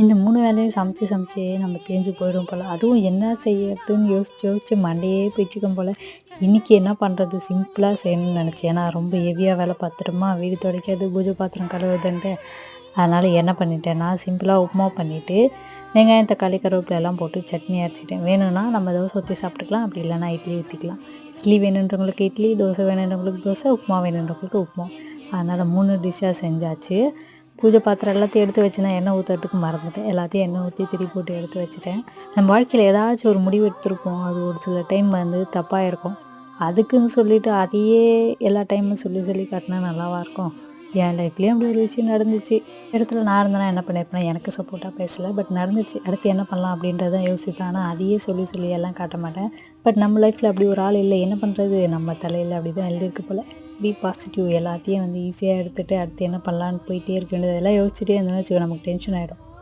இந்த மூணு வேலையும் சமைச்சு சமைச்சே நம்ம தேஞ்சு போயிடும் போல். அதுவும் என்ன செய்யறதுன்னு யோசிச்சு யோசிச்சு மண்டையே போயிச்சுக்கும் போல். இன்றைக்கி என்ன பண்ணுறது சிம்பிளாக செய்யணும்னு நினச்சேன். ஏன்னா ரொம்ப ஹெவியாக வேலை பார்த்துட்டோமா. வீடு துடைக்கிறது பூஜை பாத்திரம் கழுவுதுன்ட்டு அதனால் என்ன பண்ணிட்டேன்? நான் சிம்பிளாக உப்புமா பண்ணிவிட்டு வெங்காயம் தக்காளி கருவேப்பிலை எல்லாம் போட்டு சட்னி அரைச்சிட்டேன். வேணும்னா நம்ம தோசை ஊற்றி சாப்பிட்டுக்கலாம். அப்படி இல்லைன்னா இட்லி ஊற்றிக்கலாம் இட்லி வேணுன்றவங்களுக்கு இட்லி தோசை வேணுன்றவங்களுக்கு தோசை உப்புமா வேணுன்றவங்களுக்கு உப்புமா. அதனால் மூணு டிஷ்ஷாக செஞ்சாச்சு. பூஜை பாத்திரம் எல்லாத்தையும் எடுத்து வச்சுனா எண்ணெய் ஊற்றுறதுக்கு மறந்துட்டேன். எல்லாத்தையும் எண்ணெய் ஊற்றி திரி போட்டு எடுத்து வச்சுட்டேன். நம்ம வாழ்க்கையில் ஏதாச்சும் ஒரு முடிவு எடுத்திருப்போம். அது ஒரு சில டைம் வந்து தப்பாக இருக்கும். அதுக்குன்னு சொல்லிட்டு அதையே எல்லா டைமும் சொல்லி சொல்லி காட்டினா நல்லாவா இருக்கும்? என் லைஃப்லேயும் அப்படி ஒரு விஷயம் நடந்துச்சு. இடத்துல நான் இருந்தேன்னா என்ன பண்ணியிருப்பேன் எனக்கு சப்போர்ட்டாக பேசலை. பட் நடந்துச்சு. அடுத்து என்ன பண்ணலாம் அப்படின்றத யோசிப்பேன். ஆனால் அதையே சொல்லி சொல்லி எல்லாம் காட்ட மாட்டேன். பட் நம்ம லைஃப்பில் அப்படி ஒரு ஆள் இல்லை. என்ன பண்ணுறது நம்ம தலையில் அப்படி தான் எழுதியிருக்கு போல். பி பாசிட்டிவ் எல்லாத்தையும் வந்து ஈஸியாக எடுத்துகிட்டு அடுத்து என்ன பண்ணலான்னு போயிட்டே இருக்க யோசிச்சுட்டே இருந்தோம்னு வச்சுக்கோ நமக்கு டென்ஷன் ஆகிடும்